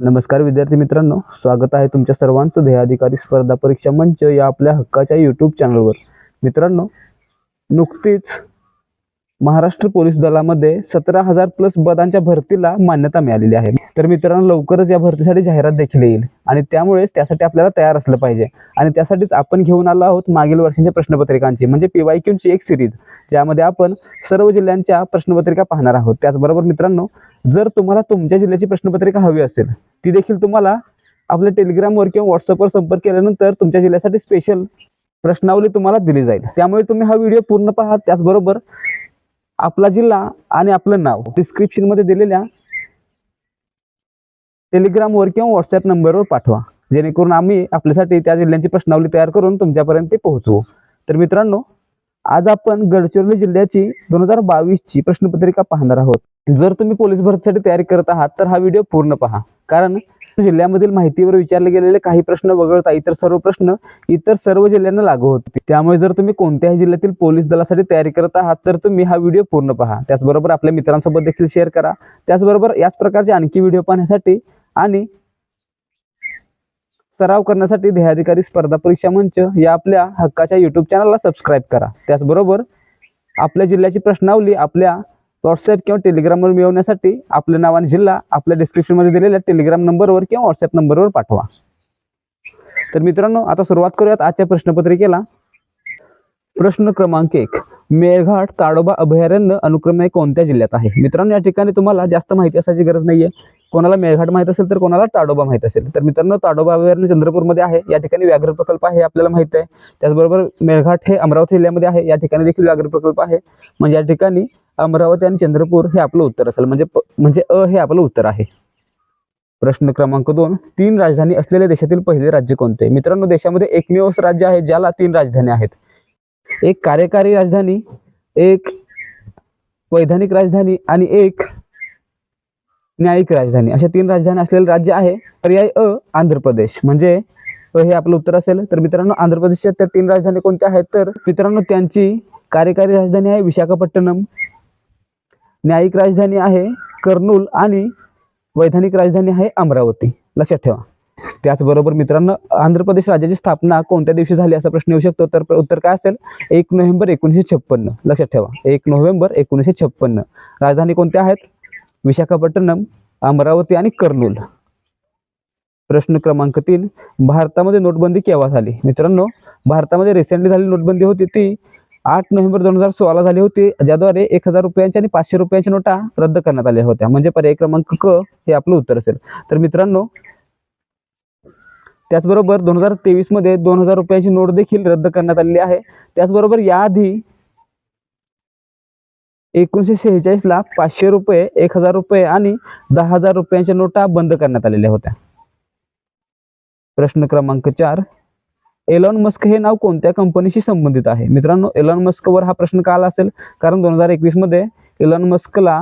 नमस्कार विद्यार्थी मित्रांनो स्वागत आहे तुमच्या सर्वांचं ध्येयाधिकारी स्पर्धा परीक्षा मंच या आपल्या हक्काच्या यूट्यूब चॅनलवर मित्रांनो नुकतीच महाराष्ट्र पोलीस दलामध्ये सतरा हजार प्लस पदांच्या भरतीला मान्यता मिळालेली आहे. तर मित्रांनो लवकरच या भरतीसाठी जाहिरात देखील येईल. आणि त्यामुळेच त्यासाठी आपल्याला तयार असलं पाहिजे. आणि त्यासाठीच आपण घेऊन आलो आहोत मागील वर्षांच्या प्रश्नपत्रिकांची म्हणजे पी वाय क्यूची एक सिरीज ज्यामध्ये आपण सर्व जिल्ह्यांच्या प्रश्नपत्रिका पाहणार आहोत. त्याचबरोबर मित्रांनो जर तुम्हाला तुमच्या जिल्ह्याची प्रश्नपत्रिका हवी असेल ती देखील तुम्हाला आपल्या टेलिग्रामवर किंवा व्हॉट्सअपवर संपर्क केल्यानंतर तुमच्या जिल्ह्यासाठी स्पेशल प्रश्नावली तुम्हाला दिली जाईल. त्यामुळे तुम्ही हा व्हिडिओ पूर्ण पहा. त्याचबरोबर आपला जिल्हा आणि आपलं नाव. डिस्क्रिप्शनमध्ये दिलेल्या टेलिग्रामवर किंवा व्हॉट्सअप नंबरवर पाठवा. जेणेकरून आम्ही आपल्यासाठी त्या जिल्ह्यांची प्रश्नावली तयार करून तुमच्यापर्यंत ते पोहोचवू. तर मित्रांनो आज आपण गडचिरोली जिल्ह्याची दोन हजार बावीसची प्रश्नपत्रिका पाहणार आहोत. जर तुम्ही पोलीस भरतीसाठी तयारी करत आहात तर हा व्हिडिओ पूर्ण पहा. कारण जिल्ह्यामधील माहितीवर विचारले गेलेले काही प्रश्न वगळता इतर सर्व प्रश्न इतर सर्व जिल्ह्यांना लागू होते. त्यामुळे जर तुम्ही कोणत्याही जिल्ह्यातील पोलीस दलासाठी तयारी करत आहात तर तुम्ही हा व्हिडिओ पूर्ण पहा. त्याचबरोबर आपल्या मित्रांसोबत देखील शेअर करा. त्याचबरोबर याच प्रकारचे आणखी व्हिडिओ पाहण्यासाठी आणि सराव करण्यासाठी देहाधिकारी स्पर्धा परीक्षा मंच या आपल्या हक्काच्या युट्यूब चॅनलला सबस्क्राईब करा. त्याचबरोबर आपल्या जिल्ह्याची प्रश्नावली आपल्या व्हॉट्सअप किंवा टेलिग्रामवर मिळवण्यासाठी आपलं नाव आणि जिल्हा आपल्या डिस्क्रिप्शनमध्ये दिलेल्या टेलिग्राम नंबरवर किंवा व्हॉट्सअप नंबरवर पाठवा. तर मित्रांनो आता सुरुवात करूयात आजच्या प्रश्नपत्रिकेला. प्रश्न क्रमांक एक. मेळघाट ताडोबा अभयारण्य अनुक्रमे कोणत्या जिल्ह्यात आहे? मित्रांनो या ठिकाणी तुम्हाला जास्त माहिती असायची गरज नाहीये. कोणाला मेळघाट माहीत असेल तर कोणाला ताडोबा माहीत असेल. तर मित्रांनो ताडोबा अभयारण्य चंद्रपूरमध्ये आहे. या ठिकाणी व्याघ्र प्रकल्प आहे हे आपल्याला माहीत आहे. त्याचबरोबर मेळघाट हे अमरावती जिल्ह्यामध्ये आहे. या ठिकाणी देखील व्याघ्र प्रकल्प आहे. म्हणजे या ठिकाणी अमरावती आणि चंद्रपूर हे आपलं उत्तर असेल. म्हणजे म्हणजे अ हे आपलं उत्तर आहे. प्रश्न क्रमांक दोन. तीन राजधानी असलेल्या देशातील पहिले राज्य कोणते? मित्रांनो देशामध्ये एकमेव राज्य आहे ज्याला तीन राजधानी आहेत. एक कार्यकारी राजधानी एक वैधानिक राजधानी आणि एक न्यायिक राजधानी. अशा तीन राजधानी असलेले राज्य आहे. पर्याय अ आंध्र प्रदेश. म्हणजे हे आपलं उत्तर असेल. तर मित्रांनो आंध्र प्रदेशच्या त्या तीन राजधानी कोणत्या आहेत? तर मित्रांनो त्यांची कार्यकारी राजधानी आहे विशाखापट्टणम. न्यायिक राजधानी आहे कर्नूल आणि वैधानिक राजधानी आहे अमरावती. लक्षात ठेवा. त्याचबरोबर मित्रांनो आंध्र प्रदेश राज्याची स्थापना कोणत्या दिवशी झाली असा प्रश्न येऊ शकतो? तर उत्तर काय असेल? एक नोव्हेंबर एकोणीसशे छप्पन्न. लक्षात ठेवा. एक नोव्हेंबर एकोणीसशे छप्पन्न. राजधानी कोणत्या आहेत? विशाखापट्टणम अमरावती आणि कर्नूल. प्रश्न क्रमांक तीन. भारतामध्ये नोटबंदी केव्हा झाली? मित्रांनो भारतामध्ये रिसेंटली झालेली नोटबंदी होती ती आठ नोव्हेंबर दोन हजार सोळाला झाली होती ज्याद्वारे एक हजार रुपयांच्या आणि पाचशे रुपयांच्या नोटा रद्द करण्यात आल्या होत्या. म्हणजे पर्याय क्रमांक क हे आपलं उत्तर असेल. तर मित्रांनो त्याचबरोबर दोन हजार तेवीसमध्ये दोन हजार रुपयाची नोट देखील रद्द करण्यात आलेली आहे. त्याचबरोबर याआधी एकोणीसशे शेहेचाळीसला पाचशे रुपये एक हजार रुपये आणि दहा हजार रुपयांच्या नोटा बंद करण्यात आलेल्या होत्या. प्रश्न क्रमांक चार. एलॉन मस्क हे नाव कोणत्या कंपनीशी संबंधित आहे? मित्रांनो एलॉन मस्कवर हा प्रश्न का आला असेल? कारण दोन हजार एकवीसमध्ये Elon मस्कला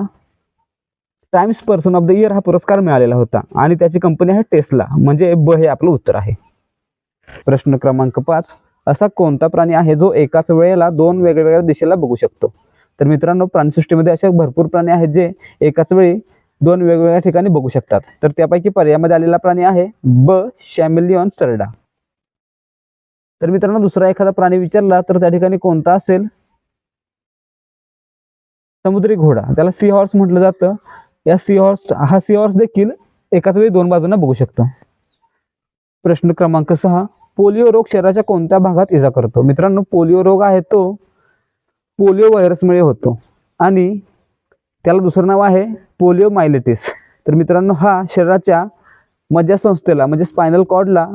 Times person of the year हा पुरस्कार मिळालेला होता. आणि त्याची कंपनी आहे टेस्ला. म्हणजे ब हे आपलं उत्तर आहे. प्रश्न क्रमांक पाच. असा कोणता प्राणी आहे जो एकाच वेळेला दोन वेगवेगळ्या दिशेला बघू शकतो? तर मित्रांनो प्राणीसृष्टीमध्ये असे भरपूर प्राणी आहेत जे एकाच वेळी दोन वेगवेगळ्या ठिकाणी बघू शकतात. तर त्यापैकी पर्यायामध्ये आलेला प्राणी आहे ब शॅमिलियॉन सरडा. तर मित्रांनो दुसरा एखादा प्राणी विचारला तर त्या ठिकाणी कोणता असेल? समुद्री घोडा. त्याला सी हॉर्स म्हटलं जातं. या सी हॉर्स हा सी हॉर्स देखील एकाच वेळी दोन बाजूंना बघू शकतो. प्रश्न क्रमांक सहा पोलिओ रोग शरीराच्या कोणत्या भागात इजा करतो? मित्रांनो पोलिओ रोग आहे तो पोलिओ व्हायरसमुळे होतो. आणि त्याला दुसरं नाव आहे पोलिओ मायलेटिस तर मित्रांनो हा शरीराच्या मज्जासंस्थेला म्हणजे स्पायनल कॉर्डला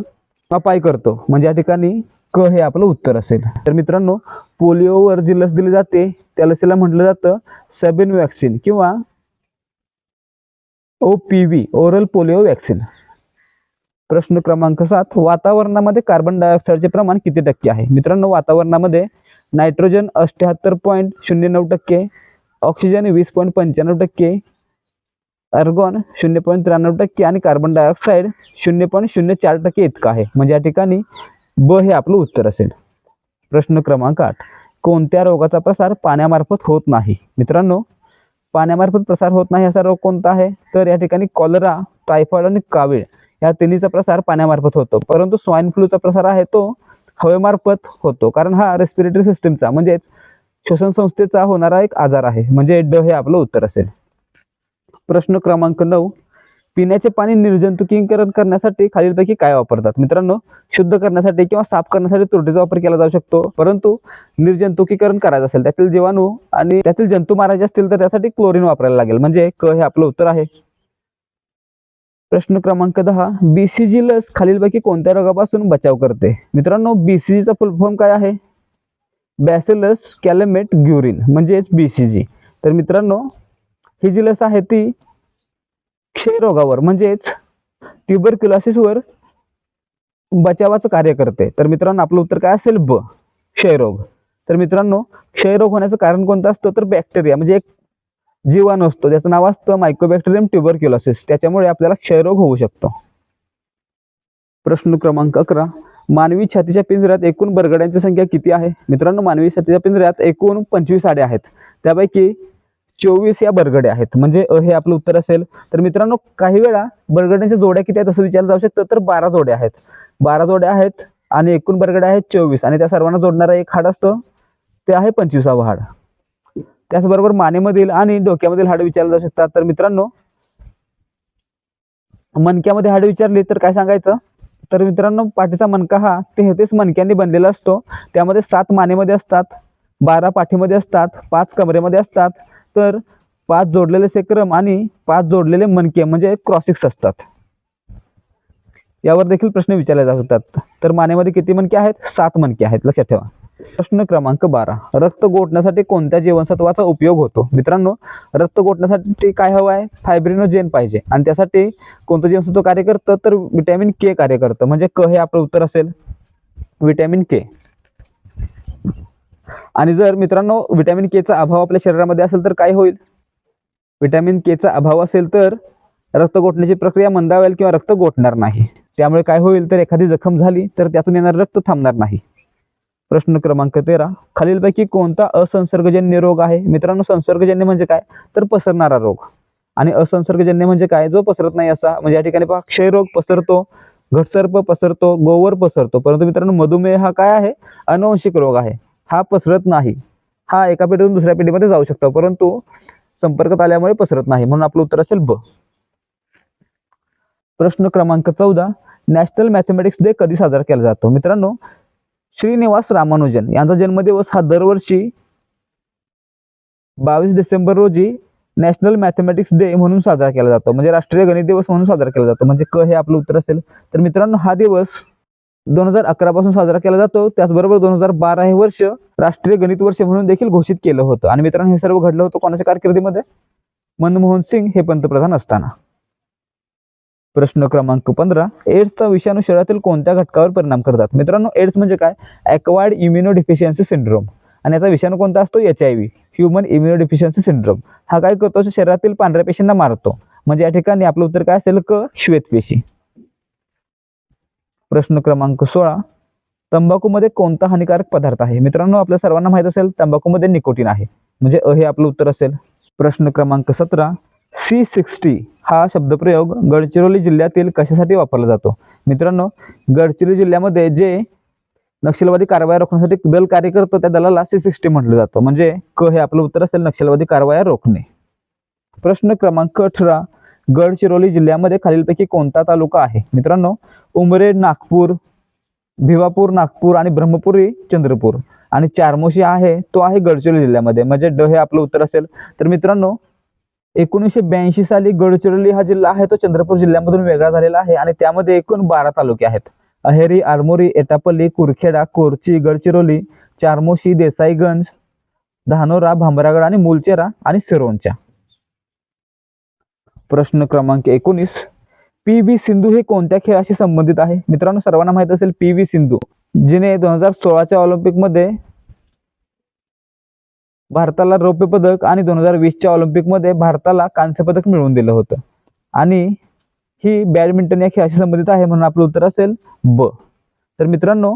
अपाय करतो. म्हणजे या ठिकाणी क हे आपलं उत्तर असेल. तर मित्रांनो पोलिओवर जी लस दिली जाते त्या लसीला म्हटलं जातं सेबिन वॅक्सिन किंवा O P V oral polio vaccine प्रश्न क्रमांक सात वातावरणामध्ये कार्बन डायऑक्साईडचे प्रमाण किती टक्के आहे? मित्रांनो वातावरणामध्ये नायट्रोजन अठ्ठ्याहत्तर पॉईंट शून्य नऊ टक्के ऑक्सिजन वीस पॉईंट पंच्याण्णव टक्के अर्गॉन शून्य पॉईंट त्र्याण्णव टक्के आणि कार्बन डायऑक्साईड शून्य पॉईंट शून्य चार टक्के इतकं आहे. म्हणजे या ठिकाणी ब हे आपलं उत्तर असेल. प्रश्न क्रमांक आठ कोणत्या रोगाचा प्रसार पाण्यामार्फत होत नाही? मित्रांनो पाण्यामार्फत प्रसार होत नाही असा रोग कोणता आहे? तर या ठिकाणी कॉलरा टायफॉइड आणि कावीळ या तिन्हीचा प्रसार पाण्यामार्फत होतो. परंतु स्वाईन फ्लूचा प्रसार आहे तो हवेमार्फत होतो. कारण हा रेस्पिरेटरी सिस्टीमचा म्हणजेच श्वसन संस्थेचा होणारा एक आजार आहे. म्हणजे ड हे आपलं उत्तर असेल. प्रश्न क्रमांक नऊ. पिण्याचे पाणी निर्जंतुकीकरण करण्यासाठी खालीलपैकी काय वापरतात? मित्रांनो शुद्ध करण्यासाठी किंवा साफ करण्यासाठी तुरटीचा वापर केला जाऊ शकतो. परंतु निर्जंतुकीकरण करायचं असेल त्यातील जीवाणू आणि त्यातील जंतू मारायचे असतील तर त्यासाठी क्लोरीन वापरायला लागेल. म्हणजे क हे आपलं उत्तर आहे. प्रश्न क्रमांक दहा. बीसीजी लस खालीलपैकी कोणत्या रोगापासून बचाव करते? मित्रांनो बीसीजीचा फुल फॉर्म काय आहे? बॅसिलस कॅलेमेट ग्युरिन म्हणजेच बीसीजी तर मित्रांनो ही जी लस आहे ती क्षयरोगावर म्हणजेच ट्युबरक्युलॉसिसवर बचावाचं कार्य करते. तर मित्रांनो आपलं उत्तर काय असेल? ब क्षयरोग. तर मित्रांनो क्षयरोग होण्याचं कारण कोणतं असतं? तर बॅक्टेरिया म्हणजे एक जीवाणू असतो. त्याचं नाव असतं मायक्रोबॅक्टेरियम ट्युबरक्युलोसिस त्याच्यामुळे आपल्याला क्षयरोग होऊ शकतो. प्रश्न क्रमांक अकरा. मानवी छातीच्या पिंजऱ्यात एकूण बरगड्यांची संख्या किती आहे? मित्रांनो मानवी छातीच्या पिंजऱ्यात एकूण पंचवीस साड्या आहेत. त्यापैकी चोवीस या बरगड्या आहेत. म्हणजे अ हे आपलं उत्तर असेल. तर मित्रांनो काही वेळा बरगड्यांच्या जोड्या किती आहेत असं विचारलं जाऊ शकतं तर बारा जोड्या आहेत. बारा जोड्या आहेत आणि एकूण बरगड्या आहेत चोवीस. आणि त्या सर्वांना जोडणारा एक हाड असतं. ते आहे पंचवीसावं हाड. त्याचबरोबर मानेमधील आणि डोक्यामधील हाड विचारले जाऊ शकतात. तर मित्रांनो मनक्यामध्ये हाड विचारली तर काय सांगायचं? तर मित्रांनो पाठीचा मणका हा तेहतीस मनक्यांनी बनलेला असतो. त्यामध्ये सात मानेमध्ये असतात बारा पाठीमध्ये असतात पाच कमरेमध्ये असतात तर पाच जोडलेले सेक्रम आणि पाच जोडलेले मनके म्हणजे क्रॉसिक्स असतात. यावर देखील प्रश्न विचारले जात होतात तर मानेमध्ये किती मनके आहेत? सात मणके आहेत. लक्षात ठेवा. प्रश्न क्रमांक बारा. रक्त गोठण्यासाठी कोणत्या जीवनसत्वाचा उपयोग होतो? मित्रांनो रक्त गोठण्यासाठी काय हवं आहे? फायब्रिनोजेन पाहिजे. आणि त्यासाठी कोणतं जीवनसत्व कार्य करतं? तर विटॅमिन के कार्य करतं. म्हणजे क हे आपलं उत्तर असेल. Vitamin K. आणि जर मित्रांनो विटॅमिन केचा अभाव आपल्या शरीरामध्ये असेल तर काय होईल? विटॅमिन केचा अभाव असेल तर रक्त गोठण्याची प्रक्रिया मंदावेल किंवा रक्त गोठणार नाही. त्यामुळे काय होईल? तर एखादी जखम झाली तर त्यातून येणार रक्त थांबणार नाही. प्रश्न क्रमांक तेरा. खालीलपैकी कोणता असंसर्गजन्य रोग आहे? मित्रांनो संसर्गजन्य म्हणजे काय? तर पसरणारा रोग. आणि असंसर्गजन्य म्हणजे काय? जो पसरत नाही असा म्हणजे या ठिकाणी पहा क्षयरोग पसरतो घटसर्प पसरतो गोवर पसरतो. परंतु मित्रांनो मधुमेह हा काय आहे? अनुवंशिक रोग आहे. हा पसरत नाही. हा एका पिढीतून दुसऱ्या पिढीमध्ये जाऊ शकतो. परंतु संपर्कात आल्यामुळे पसरत नाही. म्हणून आपलं उत्तर असेल ब. प्रश्न क्रमांक चौदा. नॅशनल मॅथमॅटिक्स डे कधी साजरा केला जातो? मित्रांनो श्रीनिवास रामानुजन यांचा जन्मदिवस हा दरवर्षी बावीस डिसेंबर रोजी नॅशनल मॅथमॅटिक्स डे म्हणून साजरा केला जातो. म्हणजे राष्ट्रीय गणित दिवस म्हणून साजरा केला जातो. म्हणजे क हे आपलं उत्तर असेल. तर मित्रांनो हा दिवस दोन हजार अकरा पासून साजरा केला जातो. त्याचबरोबर दोन हजार बारा हे वर्ष राष्ट्रीय गणित वर्ष म्हणून देखील घोषित केलं होतं. आणि मित्रांनो हे सर्व घडलं होतं कोणाच्या कारकिर्दीमध्ये? मनमोहन सिंग हे पंतप्रधान असताना. प्रश्न क्रमांक पंधरा एड्सचा विषाणू शरीरातील कोणत्या घटकावर परिणाम करतात? मित्रांनो एड्स म्हणजे काय? ॲक्वायर्ड इम्युनो डिफिशियन्सी सिंड्रोम आणि याचा विषाणू कोणता असतो? H I V human immuno deficiency syndrome हा काय करतो? शरीरातील पांढऱ्या पेशींना मारतो. म्हणजे या ठिकाणी आपलं उत्तर काय असेल? क श्वेतपेशी. प्रश्न क्रमांक सोळा. तंबाखूमध्ये कोणता हानिकारक पदार्थ आहे? मित्रांनो आपल्या सर्वांना माहीत असेल तंबाखूमध्ये निकोटीन आहे. म्हणजे अ हे आपलं उत्तर असेल. प्रश्न क्रमांक सतरा. सी सिक्स्टी हा शब्दप्रयोग गडचिरोली जिल्ह्यातील कशासाठी वापरला जातो? मित्रांनो गडचिरोली जिल्ह्यामध्ये जे नक्षलवादी कारवाया रोखण्यासाठी दल कार्य करतो त्या दलाला सी सिक्स्टी म्हटलं जातं. म्हणजे क हे आपलं उत्तर असेल नक्षलवादी कारवाया रोखणे. प्रश्न क्रमांक अठरा. गडचिरोली जिल्ह्यामध्ये खालीलपैकी कोणता तालुका आहे? मित्रांनो उमरेड नागपूर भिवापूर नागपूर आणि ब्रह्मपुरी चंद्रपूर. आणि चारमोशी आहे तो आहे गडचिरोली जिल्ह्यामध्ये. म्हणजे ड हे आपलं उत्तर असेल. तर मित्रांनो एकोणीसशे ब्याऐंशी साली गडचिरोली हा जिल्हा आहे तो चंद्रपूर जिल्ह्यामधून वेगळा झालेला आहे आणि त्यामध्ये एकूण बारा तालुके आहेत. अहेरी आरमोरी एटापल्ली कुरखेडा कोरची गडचिरोली चारमोशी देसाईगंज धानोरा भांबरागड आणि मुलचेरा आणि सिरोंचा. प्रश्न क्रमांक एकोणीस. पी व्ही सिंधू हे कोणत्या खेळाशी संबंधित आहे? मित्रांनो सर्वांना माहीत असेल पी व्ही सिंधू जिने दोन हजार सोळाच्या ऑलिम्पिकमध्ये भारताला रौप्य पदक आणि दोन हजार वीसच्या ऑलिम्पिकमध्ये भारताला कांस्य पदक मिळवून दिलं होतं. आणि ही बॅडमिंटन या खेळाशी संबंधित आहे म्हणून आपलं उत्तर असेल ब. तर मित्रांनो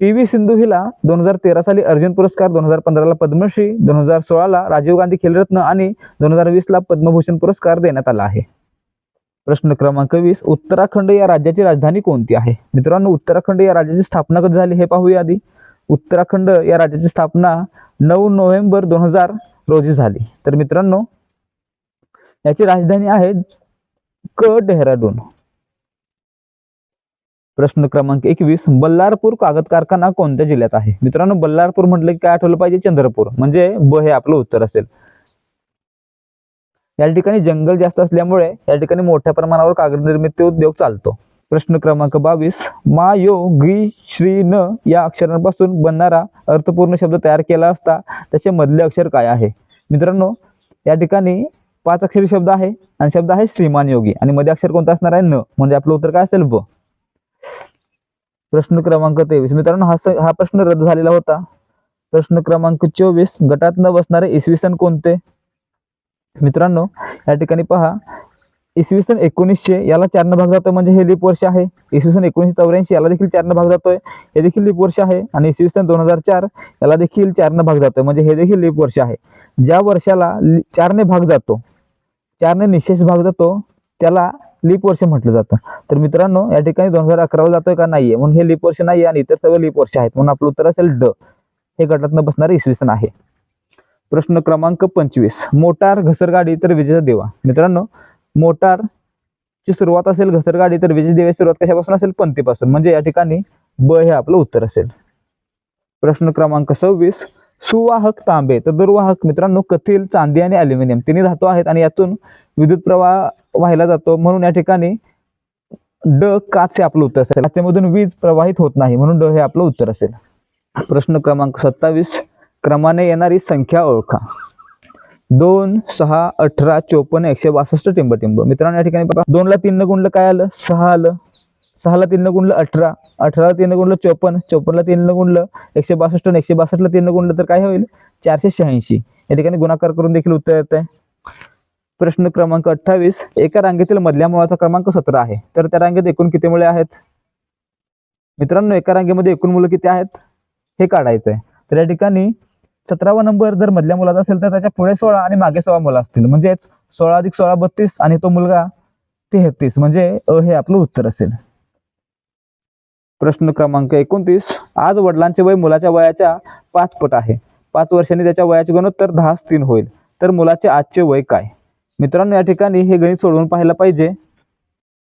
पी व्ही सिंधू हिला दोन हजार तेरा साली अर्जुन पुरस्कार दोन हजार पंधराला पद्मश्री दोन हजार सोळाला राजीव गांधी खेलरत्न आणि दोन हजार वीसला पद्मभूषण पुरस्कार देण्यात आला आहे. प्रश्न क्रमांक वीस उत्तराखंड या राज्याची राजधानी कोणती आहे? मित्रांनो उत्तराखंड या राज्याची स्थापना कधी झाली हे पाहूया आधी. उत्तराखंड या राज्याची स्थापना नऊ नोव्हेंबर दोन हजार रोजी झाली. तर मित्रांनो याची राजधानी आहे क डेहराडून. प्रश्न क्रमांक एकवीस बल्लारपूर कागद कारखाना कोणत्या जिल्ह्यात आहे? मित्रांनो बल्लारपूर म्हटलं की काय आठवलं पाहिजे? चंद्रपूर. म्हणजे ब हे आपलं उत्तर असेल. या ठिकाणी जंगल जास्त असल्यामुळे या ठिकाणी मोठ्या प्रमाणावर कागद निर्मिती उद्योग चालतो. प्रश्न क्रमांक बावीस मा यो गी श्री न या अक्षरांपासून बनणारा अर्थपूर्ण शब्द तयार केला असता त्याचे मधले अक्षर काय आहे? मित्रांनो या ठिकाणी पाच अक्षरी शब्द आहे आणि शब्द आहे श्रीमान योगी आणि मध्ये अक्षर कोणता असणार आहे? न. म्हणजे आपलं उत्तर काय असेल? ब. प्रश्न क्रमांक तेवीस. मित्रांनो हा हा प्रश्न रद्द झालेला होता. प्रश्न क्रमांक चोवीस. गटात न बसणारे इसवी सन कोणते? मित्रांनो या ठिकाणी पहा. इसवी सन एकोणीसशे याला चारनं भाग जातोय म्हणजे हे लीप वर्ष आहे. इसवी सन एकोणीसशे चौऱ्याऐंशी याला देखील चारनं भाग जातोय. हे देखील लीप वर्ष आहे. आणि इसवी सन दोन हजार चार याला देखील चारनं भाग जातोय. म्हणजे हे देखील लीप वर्ष आहे. ज्या वर्षाला चारने भाग जातो चारने निशेष भाग जातो त्याला लीप वर्ष म्हटलं जातं. तर मित्रांनो या ठिकाणी दोन हजार अकराला जातोय का नाहीये? म्हणून हे लीप वर्ष नाही आणि इतर सर्व लीप वर्ष आहेत. म्हणून आपलं उत्तर असेल ड. हे गटातनं बसणारे इसवी सन आहे. प्रश्न क्रमांक पंचवीस. मोटार घसरगाडी तर विजेचा देवा मित्रांनो मोटार ची सुरुवात असेल घसरगाडी तर विजेची देवाची सुरुवात कशापासून असेल? पंथीपासून म्हणजे या ठिकाणी ब हे आपलं उत्तर असेल. प्रश्न क्रमांक सव्वीस. सुवाहक तांबे. तर दुर्वाहक मित्रांनो कथील चांदी आणि अल्युमिनियम तिन्ही धातू आहेत आणि यातून विद्युत प्रवाह वाहिला जातो. म्हणून या ठिकाणी ड काचे आपलं उत्तर असेल. काचेमधून वीज प्रवाहित होत नाही म्हणून ड हे आपलं उत्तर असेल. प्रश्न क्रमांक सत्तावीस. क्रमाने येणारी संख्या ओळखा. दोन सहा अठरा चोपन्न एकशे बासष्ट टिंब मित्रांनो या ठिकाणी बघा. दोनला तीन गुणलं काय आलं? सहा आलं. सहाला तीन गुणलं अठरा अठराला तीन गुणलं चोपन्न चोपन्नला तीन गुणलं एकशे बासष्ट एकशे बासष्टला तीन गुणलं तर काय होईल? चारशे शहाऐंशी. या ठिकाणी गुणाकार करून देखील उत्तर येत आहे प्रश्न क्रमांक अठ्ठावीस. एका रांगेतील मधल्या मुळाचा क्रमांक सतरा आहे. तर त्या रांगेत एकूण किती मुळे आहेत? मित्रांनो एका रांगेमध्ये एकूण मुलं किती आहेत? हे काढायचं आहे तर या ठिकाणी सतरावा नंबर जर मधल्या मुलाचा असेल तर त्याच्या पुढे सोळा आणि मागे सोळा मुलं असतील. म्हणजेच सोळा अधिक सोळा बत्तीस आणि तो मुलगा तेहतीस. म्हणजे अ हे आपलं उत्तर असेल. प्रश्न क्रमांक एकोणतीस. आज वडिलांचे वय मुलाच्या वयाच्या पाच पट आहे. पाच वर्षांनी त्याच्या वयाचे गुणोत्तर दहाच तीन होईल. तर मुलाचे आजचे वय काय? मित्रांनो या ठिकाणी हे गणित सोडवून पाहायला पाहिजे.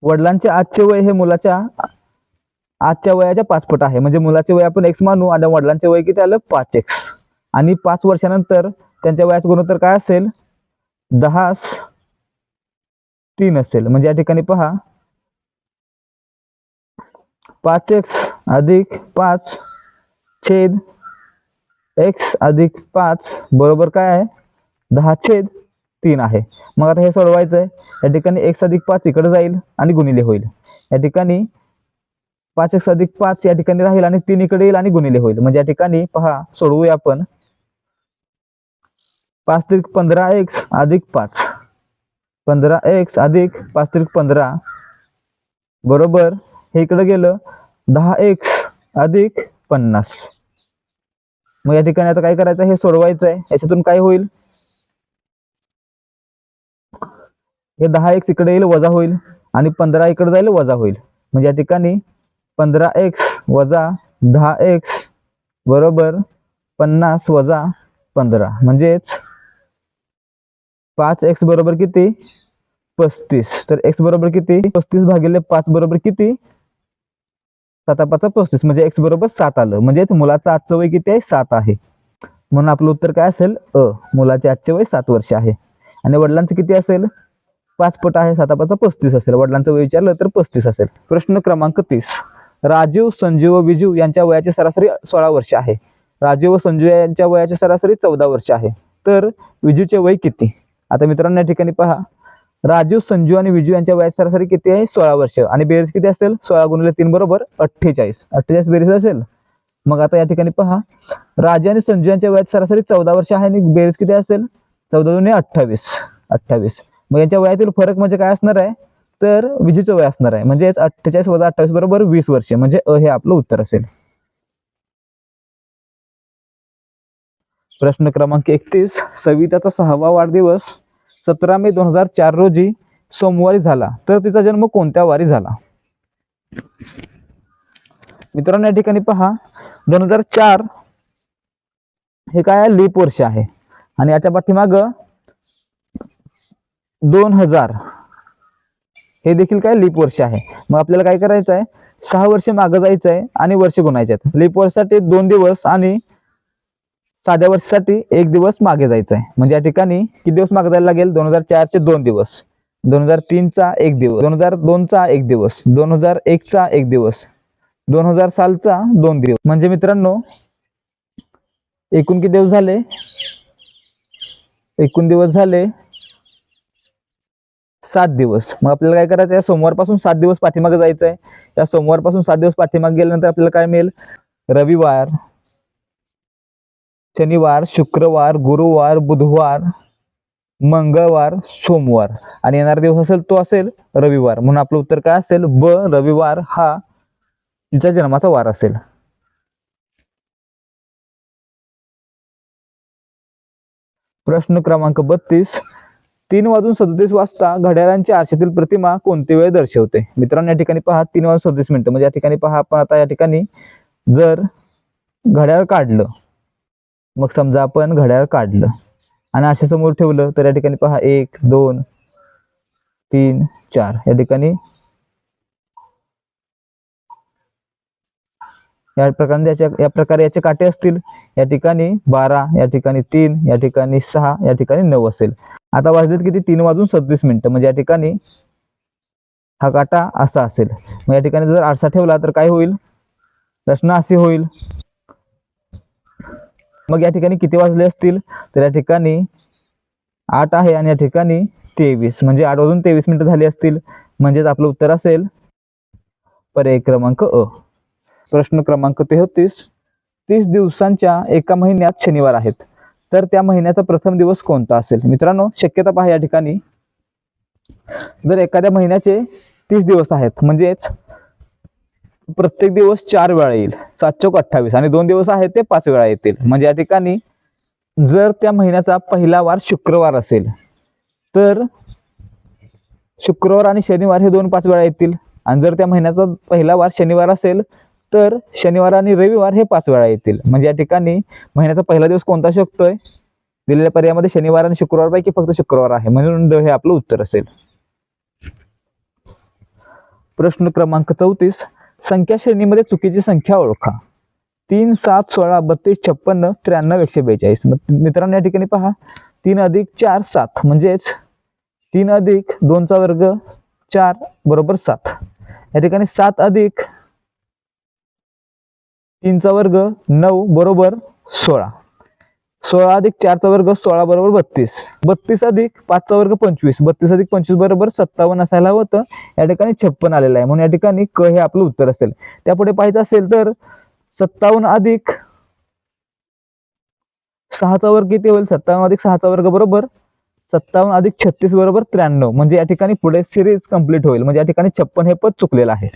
वडिलांचे आजचे वय हे मुलाच्या आजच्या वयाच्या पाच पट आहे. म्हणजे मुलाचे वय आपण एक्स मानू आणि वडिलांचे वय किती आलं? पाच एक्स आणि पाच वर्षानंतर त्यांच्या वयाचं गुणोत्तर काय असेल? दहा तीन असेल. म्हणजे या ठिकाणी पहा पाच एक्स अधिक पाच छेद एक्स अधिक पाच बरोबर काय आहे? दहा छेद तीन आहे. मग आता हे सोडवायचं आहे या ठिकाणी एक्स अधिक पाच इकडे जाईल आणि गुणिले होईल. या ठिकाणी पाच एक्स अधिक पाच या ठिकाणी राहील आणि तीन इकडे येईल आणि गुणिले होईल. म्हणजे या ठिकाणी पहा सोडवूया आपण. पाच त्रिक पंधरा एक्स अधिक पाच. पंधरा एक्स अधिक पाच त्रिक पंधरा. बरोबर? हे इकडे गेलं. दहा एक्स अधिक पन्नास. मग या ठिकाणी आता काय करायचं? हे सोडवायचं आहे याच्यातून काय होईल? हे दहा एक्स इकडे येईल वजा होईल. आणि पंधरा इकडे जाईल वजा होईल. म्हणजे या ठिकाणी पंधरा एक्स वजा दहा एक्स बरोबर पन्नास वजा पंधरा. म्हणजेच पाच एक्स बरोबर किती? पस्तीस. तर एक्स बरोबर किती? पस्तीस भागिले पाच बरोबर किती? सातापाचा पस्तीस म्हणजे एक्स बरोबर सात आलं. म्हणजेच मुलाचं आजचं वय किती आहे? सात आहे. म्हणून आपलं उत्तर काय असेल? अ. मुलाचे आजचे वय सात वर्ष आहे. आणि वडिलांचं किती असेल? पाच पट आहे. सातापाचा पस्तीस असेल. वडिलांचं वय विचारलं तर पस्तीस असेल. प्रश्न क्रमांक तीस. राजीव संजीव व विजू यांच्या वयाची सरासरी सोळा वर्ष आहे. राजीव व संजू यांच्या वयाची सरासरी चौदा वर्ष आहे. तर विजूचे वय किती? आता मित्रांनो या ठिकाणी पहा. राजू संजू आणि विजू यांच्या वयात सरासरी किती आहे? सोळा वर्ष. आणि बेरीज किती असेल? सोळा गुणिले तीन बरोबर अठ्ठेचाळीस. अठ्ठेचाळीस बेरीज असेल? मग आता या ठिकाणी पहा. राजू आणि संजू यांच्या वयात सरासरी चौदा वर्ष आहे आणि बेरीज किती असेल? चौदा दोन्ही अठ्ठावीस. अठ्ठावीस. मग यांच्या वयातील फरक म्हणजे काय असणार आहे? तर विजूचं वय असणार आहे. म्हणजे अठ्ठेचाळीस वजा अठ्ठावीस बरोबर वीस वर्ष. म्हणजे अ हे आपलं उत्तर असेल. प्रश्न क्रमांक एकतीस. सविताचा सहावा वाढदिवस सतरा मे दोन हजार चार रोजी सोमवारी झाला. तर तिचा जन्म कोणत्या वारी झाला? मित्रांनो या ठिकाणी पहा दोन हजार चार हे काय लीप वर्ष आहे. आणि याच्या पाठीमाग दोन हजार हे देखील काय? लीप वर्ष आहे. मग आपल्याला काय करायचं आहे सहा वर्ष मागं जायचं आहे आणि वर्ष गुणायचे आहेत लीप वर्षासाठी दोन दिवस आणि साध्या वर्षासाठी एक दिवस मागे जायचं आहे म्हणजे या ठिकाणी किती दिवस मागे जायला लागेल? दोन हजार चारचे दोन दिवस. दोन हजार तीनचा एक दिवस. दोन हजार दोनचा एक दिवस. दोन हजार एकचा एक दिवस. दोन हजार सालचा दोन दिवस. म्हणजे मित्रांनो एकूण किती दिवस झाले? एकूण दिवस झाले सात दिवस. मग आपल्याला काय करायचं? आहे सोमवारपासून सात दिवस पाठीमागे जायचं आहे या सोमवारपासून सात दिवस पाठीमागे गेल्यानंतर आपल्याला काय मिळेल? रविवार. शनिवार शुक्रवार गुरुवार बुधवार मंगळवार सोमवार. आणि येणारा दिवस असेल तो असेल रविवार. म्हणून आपलं उत्तर काय असेल? ब रविवार हा तिचा जन्माचा वार असेल. प्रश्न क्रमांक बत्तीस. तीन वाजून सदतीस वाजता घड्याळांच्या आरशातील प्रतिमा कोणती वेळ दर्शवते? मित्रांनो या ठिकाणी पहा तीन वाजून सदतीस मिनिटं. म्हणजे या ठिकाणी पहा आपण आता या ठिकाणी जर घड्याळ काढलं मग समजा आपण घड्याळ काढलं आणि आरशासमोर ठेवलं तर या ठिकाणी पहा एक दोन तीन चार. या ठिकाणी या प्रकारे याच्या या प्रकारे याचे काटे असतील. या ठिकाणी बारा या ठिकाणी तीन या ठिकाणी सहा या ठिकाणी नऊ असेल. आता वाजलेत किती? तीन वाजून सदतीस मिनिटं. म्हणजे या ठिकाणी हा काटा असा असेल. मग या ठिकाणी जर आरसा ठेवला तर काय होईल? प्रश्न असे होईल. मग या ठिकाणी किती वाजले असतील? तर या ठिकाणी आठ आहे आणि या ठिकाणी तेवीस. म्हणजे आठ वाजून तेवीस मिनिटं झाली असतील. म्हणजेच आपलं उत्तर असेल पर्याय क्रमांक अ. प्रश्न क्रमांक तेहतीस. तीस दिवसांच्या एका महिन्यात शनिवार आहेत. तर त्या महिन्याचा प्रथम दिवस कोणता असेल? मित्रांनो शक्यता पहा या ठिकाणी. जर एखाद्या महिन्याचे तीस दिवस आहेत म्हणजेच प्रत्येक दिवस चार वेळा येईल. सात चौक अठ्ठावीस. आणि दोन दिवस आहेत ते पाच वेळा येतील. म्हणजे या ठिकाणी जर त्या महिन्याचा पहिला वार शुक्रवार असेल तर शुक्रवार आणि शनिवार हे दोन पाच वेळा येतील. आणि जर त्या महिन्याचा पहिला वार शनिवार असेल तर शनिवार आणि रविवार हे पाच वेळा येतील. म्हणजे या ठिकाणी महिन्याचा पहिला दिवस कोणता शकतोय? दिलेल्या पर्यायामध्ये शनिवार आणि शुक्रवार पैकी फक्त शुक्रवार आहे. म्हणून हे आपलं उत्तर असेल. प्रश्न क्रमांक चौतीस. संख्या श्रेणीमध्ये चुकीची संख्या ओळखा. तीन सात सोळा बत्तीस छप्पन्न त्र्याण्णव एकशे बेचाळीस. मित्रांनो या ठिकाणी पहा. तीन अधिक चार सात. म्हणजेच तीन अधिक दोनचा वर्ग चार बरोबर सात. या ठिकाणी सात अधिक तीनचा वर्ग नऊ बरोबर सोळा. सोळा अधिक चारचा वर्ग सोळा बरोबर बत्तीस. बत्तीस अधिक पाचचा वर्ग पंचवीस. बत्तीस अधिक पंचवीस बरोबर सत्तावन्न असायला होतं. या ठिकाणी छप्पन आलेलं आहे. म्हणून या ठिकाणी क हे आपलं उत्तर असेल. त्यापुढे पाहायचं असेल तर सत्तावन्न अधिक सहाचा वर्ग किती होईल? सत्तावन्न अधिक सहाचा वर्ग बरोबर सत्तावन्न अधिक छत्तीस बरोबर त्र्याण्णव. म्हणजे या ठिकाणी पुढे सिरीज कंप्लीट होईल. म्हणजे या ठिकाणी छप्पन हे पद चुकलेलं आहे.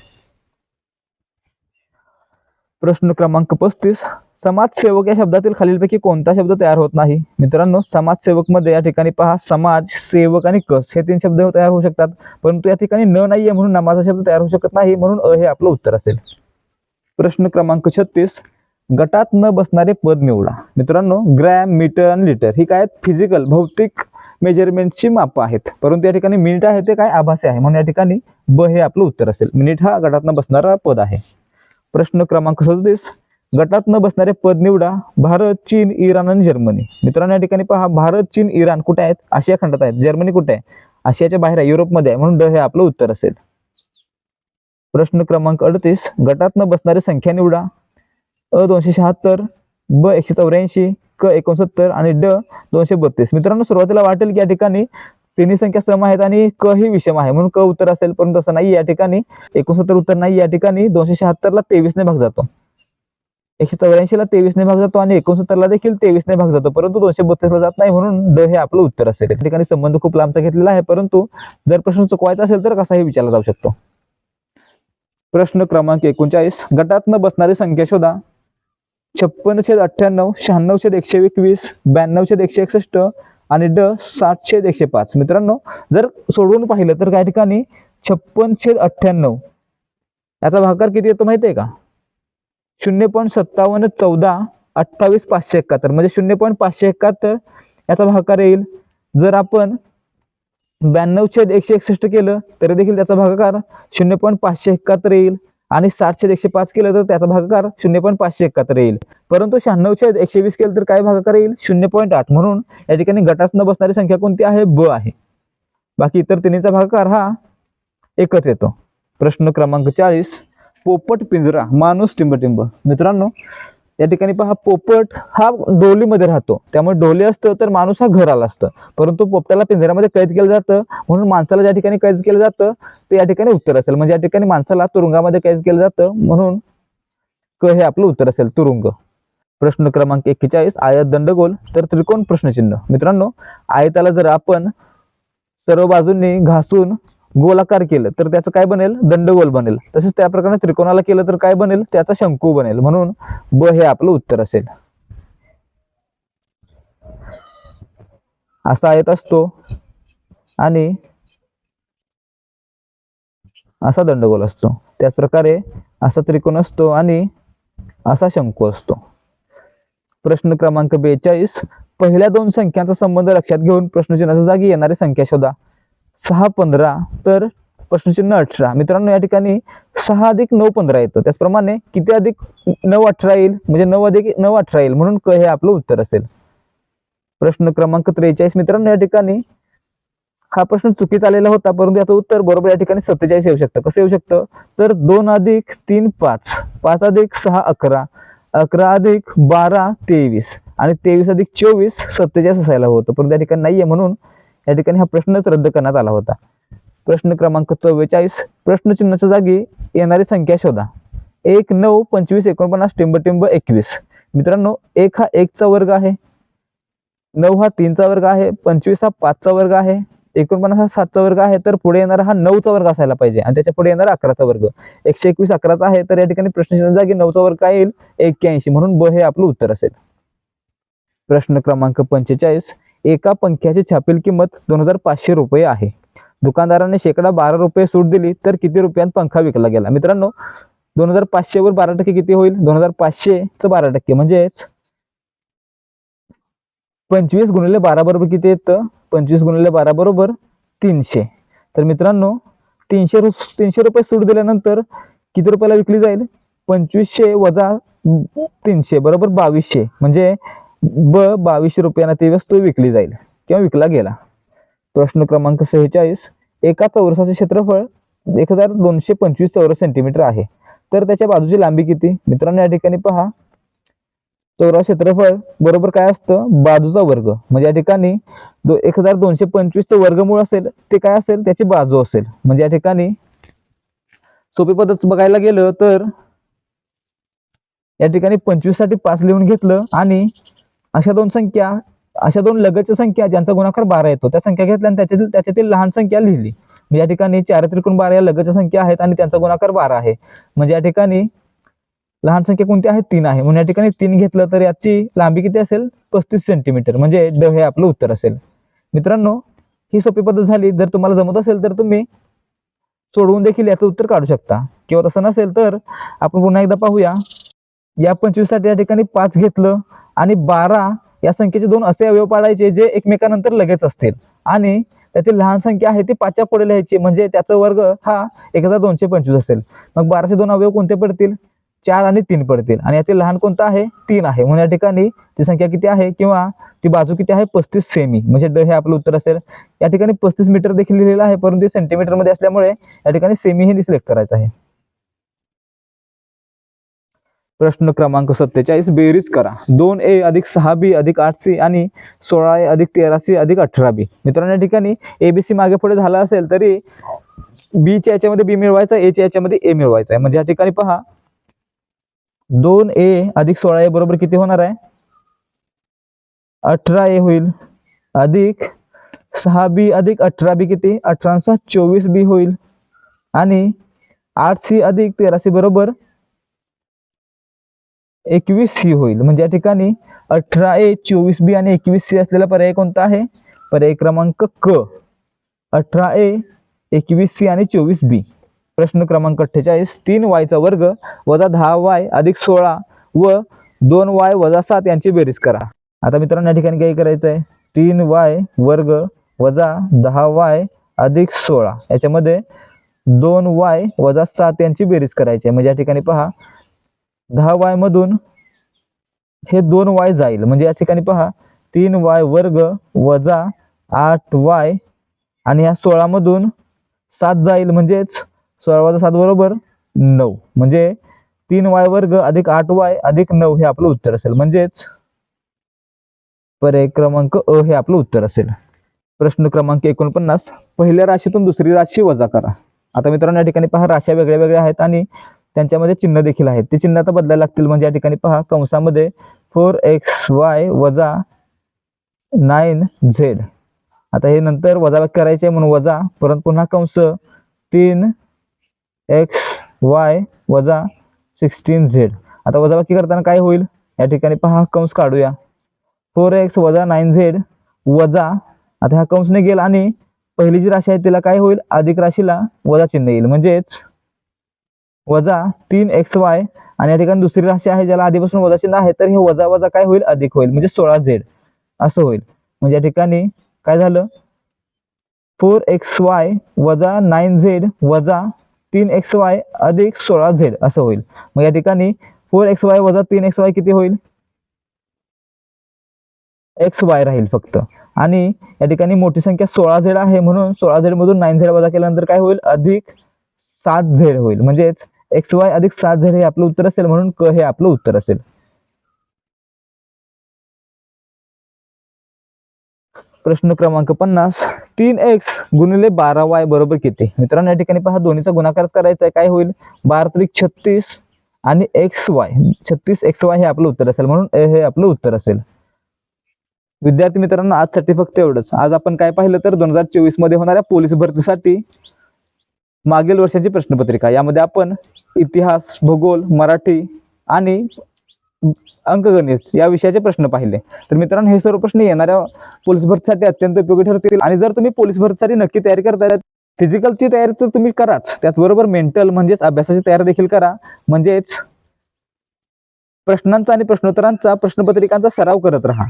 प्रश्न क्रमांक पस्तीस. समाजसेवक या शब्दातील खालीलपैकी कोणता शब्द तयार होत नाही? मित्रांनो समाजसेवकमध्ये या ठिकाणी पहा समाज सेवक आणि कस हे तीन शब्द तयार होऊ शकतात. परंतु या ठिकाणी न नाहीये म्हणून नामाचा शब्द तयार होऊ शकत नाही म्हणून अ हे आपलं उत्तर असेल. प्रश्न क्रमांक छत्तीस. गटात न बसणारे पद निवडा. मित्रांनो ग्रॅम मीटर आणि लिटर ही काय फिजिकल भौतिक मेजरमेंटची मापं आहेत. परंतु या ठिकाणी मिनिट आहे ते काय? आभासी आहे. म्हणून या ठिकाणी ब हे आपलं उत्तर असेल. मिनिट हा गटात न बसणारा पद आहे. प्रश्न क्रमांक सदतीस. गटात न बसणारे पद निवडा भारत चीन इराण आणि जर्मनी. मित्रांनो या ठिकाणी पहा भारत चीन इराण कुठे आहेत? आशिया खंडात आहेत. जर्मनी कुठे आहे? आशियाच्या बाहेर आहे युरोपमध्ये आहे. म्हणून ड हे आपलं उत्तर असेल. प्रश्न क्रमांक अडतीस. गटात न बसणारी संख्या निवडा. अ दोनशे शहात्तर ब एकशे चौऱ्याऐंशी क एकोणसत्तर आणि ड दोनशे बत्तीस. मित्रांनो सुरुवातीला वाटेल की या ठिकाणी तिन्ही संख्या सम आहेत आणि क ही विषम आहे. म्हणून क उत्तर असेल परंतु तसं नाही. या ठिकाणी एकोणसत्तर उत्तर नाही. या ठिकाणी दोनशे शहात्तरला तेवीसने भाग जातो. एकशे चौऱ्याऐंशीला तेवीसने भाग जातो आणि एकोणसत्तरला देखील तेवीसने भाग जातो. परंतु दोनशे बत्तीसला जात नाही म्हणून ड हे आपलं उत्तर असेल. त्या ठिकाणी संबंध खूप लांबचा घेतलेला आहे. परंतु जर प्रश्न चुकवायचा असेल तर कसाही विचारला जाऊ शकतो. प्रश्न क्रमांक एकोणचाळीस. गटात न बसणारी संख्या शोधा. छप्पन छेद अठ्ठ्याण्णव शहाण्णव छेद एकशे एकवीस ब्याण्णव छेद एकशे एकसष्ट आणि ड सात छेद एकशे पाच. मित्रांनो जर सोडवून पाहिलं तर काही ठिकाणी छप्पन छेद अठ्ठ्याण्णव. याचा भागाकार किती येतो माहिती आहे का? शून्य पॉईंट सत्तावन्न चौदा अठ्ठावीस पाचशे एकाहत्तर. म्हणजे शून्य पॉईंट पाचशे एकाहत्तर याचा भागाकार येईल. जर आपण ब्याण्णव छेद एकशे एकसष्ट केलं तरी देखील त्याचा भागाकार शून्य पॉईंट पाचशे एकाहत्तर येईल. आणि साठ छेद एकशे पाच केलं तर त्याचा भागाकार शून्य पॉईंट पाचशे एकाहत्तर येईल. परंतु शहाण्णव छेद एकशे वीस केलं तर काय भागाकार येईल? शून्य पॉईंट आठ. म्हणून या ठिकाणी गटात न बसणारी संख्या कोणती आहे? ब आहे. बाकी इतर तिन्हीचा भागाकार हा एकच येतो. प्रश्न क्रमांक चाळीस. पोपट पिंजरा माणूस टिंबटिंब. मित्रांनो या ठिकाणी पहा पोपट हा डोलीमध्ये राहतो. त्यामुळे डोली असतं तर माणूस हा घराला असतं. परंतु पोपटाला पिंजऱ्यामध्ये कैद केलं जातं म्हणून माणसाला ज्या ठिकाणी कैद केलं जातं ते या ठिकाणी उत्तर असेल. म्हणजे या ठिकाणी माणसाला तुरुंगामध्ये कैद केलं जातं म्हणून क हे आपलं उत्तर असेल तुरुंग. प्रश्न क्रमांक एक्केचाळीस आयत दंडगोल तर त्रिकोण प्रश्नचिन्ह. मित्रांनो आयताला जर आपण सर्व बाजूंनी घासून गोलाकार केलं तर त्याचं काय बनेल? दंडगोल बनेल. तसेच त्या प्रकारे त्रिकोणाला केलं तर काय बनेल? त्याचा शंकू बनेल. म्हणून ब हे आपलं उत्तर असेल. असा आयत असतो. आणि असा दंडगोल असतो. त्याच प्रकारे असा त्रिकोण असतो आणि असा शंकू असतो. प्रश्न क्रमांक बेचाळीस. पहिल्या दोन संख्यांचा संबंध लक्षात घेऊन प्रश्नचिन्हाच्या जागी येणारी संख्या शोधा. सहा पंधरा तर प्रश्नचिन्ह अठरा. मित्रांनो या ठिकाणी सहा अधिक नऊ पंधरा येतं. त्याचप्रमाणे किती अधिक नऊ अठरा येईल? म्हणजे नऊ अधिक नऊ अठरा येईल म्हणून क हे आपलं उत्तर असेल. प्रश्न क्रमांक त्रेचाळीस. मित्रांनो या ठिकाणी हा प्रश्न चुकीचा आलेला होता परंतु याचं उत्तर बरोबर या ठिकाणी सत्तेचाळीस येऊ शकतं. कसं येऊ शकतं? तर दोन अधिक तीन पाच. पाच अधिक सहा अकरा. अकरा अधिक बारा तेवीस. आणि तेवीस अधिक चोवीस सत्तेचाळीस असायला होतं. परंतु या ठिकाणी नाहीये म्हणून या ठिकाणी हा प्रश्नच रद्द करण्यात आला होता. प्रश्न क्रमांक चव्वेचाळीस प्रश्नचिन्हाच्या जागी येणारी संख्या शोधा. एक नऊ पंचवीस एकोणपन्नास टिंब एकवीस. मित्रांनो एक हा एकचा वर्ग आहे. नऊ हा तीनचा वर्ग आहे. पंचवीस हा पाचचा वर्ग आहे. एकोणपन्नास हा सातचा वर्ग आहे. तर पुढे येणारा हा नऊचा वर्ग असायला पाहिजे. आणि त्याच्या पुढे येणारा अकराचा वर्ग. एकशे एकवीस अकराचा आहे. तर या ठिकाणी प्रश्नचिन्ह जागी नऊचा वर्ग काय येईल एक्क्याऐंशी म्हणून ब हे आपलं उत्तर असेल. प्रश्न क्रमांक पंचेचाळीस. एका पंख्याची छापील किंमत दोन हजार पाचशे रुपये आहे. दुकानदाराने शेकडा बारा रुपये सूट दिली तर किती रुपयात पंखा विकला गेला? मित्रांनो दोन हजार पाचशे वर बारा टक्के किती होईल? दोन हजार पाचशे बारा टक्के. म्हणजेच पंचवीस गुणिले बारा बरोबर किती येतं? पंचवीस गुणिले बारा बरोबर तीनशे. तर मित्रांनो तीनशे रु तीनशे रुपये सूट दिल्यानंतर किती रुपयाला विकली जाईल? पंचवीसशे वजा तीनशे बरोबर बावीसशे. म्हणजे ब बावीसशे रुपयांना ती वस्तू विकली जाईल किंवा विकला गेला. प्रश्न क्रमांक सेहेचाळीस. एका चौरसाचे क्षेत्रफळ एक हजार दोनशे पंचवीस चौरस सेंटीमीटर आहे. तर त्याच्या बाजूची लांबी किती? मित्रांनो या ठिकाणी पहा. चौरस क्षेत्रफळ बरोबर काय असतं? बाजूचा वर्ग. म्हणजे या ठिकाणी दो एक हजार दोनशे पंचवीसचं वर्गमूळ असेल ते काय असेल? त्याची बाजू असेल. म्हणजे या ठिकाणी सोपी पद्धत बघायला गेलं तर या ठिकाणी पंचवीससाठी पाच लिहून घेतलं आणि अशा दोन संख्या अशा दोन लगतच्या संख्या ज्यांचा गुणाकार बारा येतो त्या संख्या घेतल्या आणि त्याच्यातील त्याच्यातील लहान संख्या लिहिली. म्हणजे या ठिकाणी चार त्रिकोण बारा या लगतच्या संख्या आहेत आणि त्यांचा गुणाकार बारा आहे. म्हणजे या ठिकाणी लहान संख्या कोणती आहे? तीन आहे. म्हणून या ठिकाणी तीन घेतलं तर याची लांबी किती असेल? पस्तीस सेंटीमीटर म्हणजे ड हे आपलं उत्तर असेल. मित्रांनो ही सोपी पद्धत झाली. जर तुम्हाला जमत असेल तर तुम्ही सोडवून देखील याचं उत्तर काढू शकता. किंवा तसं नसेल तर आपण पुन्हा एकदा पाहूया. या पंचवीससाठी या ठिकाणी पाच घेतलं आणि बारा या संख्येचे दोन असे अवयव पाडायचे जे एकमेकानंतर लगेच असतील. आणि त्याची लहान संख्या आहे ती पाचच्या पुढे लिहायची म्हणजे त्याचा वर्ग हा एक हजार दोनशे पंचवीस असेल. मग बाराशे दोन अवयव कोणते पडतील? चार आणि तीन पडतील. आणि यातील लहान कोणतं आहे? तीन आहे. म्हणून या ठिकाणी ती संख्या किती आहे? किंवा ती बाजू किती आहे? पस्तीस सेमी म्हणजे ड हे आपलं उत्तर असेल. या ठिकाणी पस्तीस मीटर देखील लिहिलेलं आहे परंतु सेंटीमीटरमध्ये असल्यामुळे या ठिकाणी सेमी हे सिलेक्ट करायचं आहे. प्रश्न क्रमांक सत्तेचाळीस बेरीज करा. दोन ए अधिक सहा बी अधिक आठ सी आणि सोळा ए अधिक तेरा सी अधिक अठरा बी. मित्रांनो या ठिकाणी एबीसी मागे पुढे झाला असेल तरी बीच्या याच्यामध्ये बी मिळवायचा एच्या याच्यामध्ये ए मिळवायचा आहे. म्हणजे या ठिकाणी पहा. दोन ए अधिक सोळा ए बरोबर किती होणार आहे? अठरा ए होईल. अधिक सहा बी अधिक अठरा बी किती? अठरा सहा चोवीस बी होईल. आणि आठ सी अधिक तेरा सी बरोबर एकवीस सी होईल. म्हणजे या ठिकाणी अठरा ए चोवीस बी आणि एकवीस सी असलेला पर्याय कोणता आहे? पर्याय क्रमांक क. अठरा ए एकवीस सी आणि चोवीस बी. प्रश्न क्रमांक अठ्ठेचाळीस तीन वायचा वर्ग वजा दहा वाय अधिक सोळा व दोन वाय वजा सात यांची बेरीज करा. आता मित्रांनो या ठिकाणी काय करायचं आहे तीन वाय वर्ग वजा दहा वाय अधिक सोळा. याच्यामध्ये दोन वाय वजा सात यांची बेरीज करायची आहे. म्हणजे या ठिकाणी पहा दहा वाय मधून हे दोन वाय जाईल. म्हणजे या ठिकाणी पहा तीन वाय वर्ग वजा आठ वाय आणि या सोळामधून सात जाईल. म्हणजेच सोळा वजा सात बरोबर नऊ. म्हणजे तीन वाय वर्ग अधिक आठ वाय अधिक नऊ हे आपलं उत्तर असेल. म्हणजेच पर्याय क्रमांक अ हे आपलं उत्तर असेल. प्रश्न क्रमांक एकोणपन्नास. पहिल्या राशीतून दुसरी राशी वजा करा. आता मित्रांनो या ठिकाणी पहा राशा वेगळ्या वेगळ्या आहेत आणि त्यांच्यामध्ये चिन्ह देखील आहेत. ते चिन्ह आता बदलायला लागतील. म्हणजे या ठिकाणी पहा कंसामध्ये फोर एक्स वाय वजा नाईन झेड आता हे नंतर वजाबाकी करायचे म्हणून वजा परंतु पुन्हा कंस तीन एक्स वाय वजा सिक्स्टीन झेड आता वजाबाकी करताना काय होईल? या ठिकाणी पहा कंस काढूया. फोर एक्स वजा नाईन झेड वजा आता ह्या कंसने गेला आणि पहिली जी राशी आहे तिला काय होईल? अधिक राशीला वजा चिन्ह येईल. म्हणजेच वजा तीन एक्स वाय आणि या ठिकाणी दुसरी राशी आहे ज्याला आधीपासून वजा चिन्ह आहे तर हे वजा वजा काय होईल? अधिक होईल. म्हणजे सोळा झेड असं होईल. म्हणजे या ठिकाणी काय झालं? फोर एक्स वाय वजा नाईन झेड वजा तीन एक्स वाय अधिक सोळा झेड असं होईल. मग या ठिकाणी फोर एक्स वाय वजा तीन एक्स वाय किती होईल? एक्स वाय राहील फक्त. आणि या ठिकाणी मोठी संख्या सोळा झेड आहे म्हणून सोळा झेड मधून नाईन झेड वजा केल्यानंतर काय होईल? अधिक सात झेड होईल. म्हणजेच एक्स वाय अधिक सात झेड हे आपलं उत्तर असेल म्हणून क हे आपलं उत्तर असेल. प्रश्न क्रमांक पन्नास. तीन एक्स गुणिले बारा वाय बरोबर किती? मित्रांनो या ठिकाणी पहा दोन्हीचा गुणाकार करायचा आहे काय होईल? बारा त्रिक छत्तीस आणि एक्स वाय छत्तीस एक्स वाय हे आपलं उत्तर असेल म्हणून ए हे आपलं उत्तर असेल. विद्यार्थी मित्रांनो आजसाठी फक्त एवढंच. आज आपण काय पाहिलं तर दोन हजार चोवीसमध्ये होणाऱ्या पोलीस भरतीसाठी मागील वर्षाची प्रश्नपत्रिका. यामध्ये आपण इतिहास भूगोल मराठी आणि अंकगणित या विषयाचे प्रश्न पाहिले. तर मित्रांनो हे सर्व प्रश्न येणाऱ्या पोलीस भरतीसाठी अत्यंत उपयोगी ठरतील. आणि जर तुम्ही पोलीस भरतीसाठी नक्की तयारी करताय फिजिकलची तयारी तर तुम्ही कराच. त्याचबरोबर मेंटल म्हणजेच अभ्यासाची तयारी देखील करा. म्हणजेच प्रश्नांचा आणि प्रश्नोत्तरांचा प्रश्नपत्रिकांचा सराव करत राहा.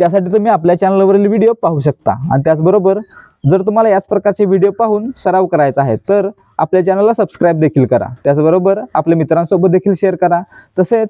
त्यासाठी तुम्ही आपल्या चॅनलवरील व्हिडिओ पाहू शकता. आणि त्याचबरोबर जर तुम्हाला याच प्रकारचे व्हिडिओ पाहून सराव करायचा आहे तर आपल्या चॅनलला सबस्क्राईब देखील करा. त्याचबरोबर आपल्या मित्रांसोबत देखील शेअर करा. तसेच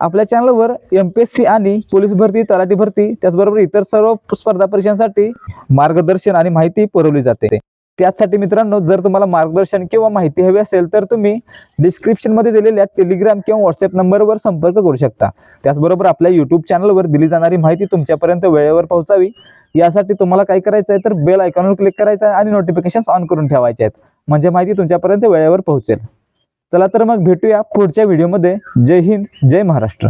आपल्या चॅनलवर एम पी एस सी आणि पोलीस भरती तलाठी भरती त्याचबरोबर इतर सर्व स्पर्धा परीक्षांसाठी मार्गदर्शन आणि माहिती पुरवली जाते. त्याचसाठी मित्रांनो जर तुम्हाला मार्गदर्शन किंवा माहिती हवी असेल तर तुम्ही डिस्क्रिप्शनमध्ये दिलेल्या टेलिग्राम किंवा व्हॉट्सअप नंबरवर संपर्क करू शकता. त्याचबरोबर आपल्या यूट्यूब चॅनलवर दिली जाणारी माहिती तुमच्यापर्यंत वेळेवर पोहोचावी. यासाठी तुम्हाला काय करायचं आहे तर बेल आयकॉनवर क्लिक करायचं आहे आणि नोटिफिकेशन ऑन करून ठेवायचे आहेत. म्हणजे माहिती तुमच्यापर्यंत वेळेवर पोहोचेल. चला तर मग भेटूया पुढच्या व्हिडिओमध्ये जय हिंद जय महाराष्ट्र.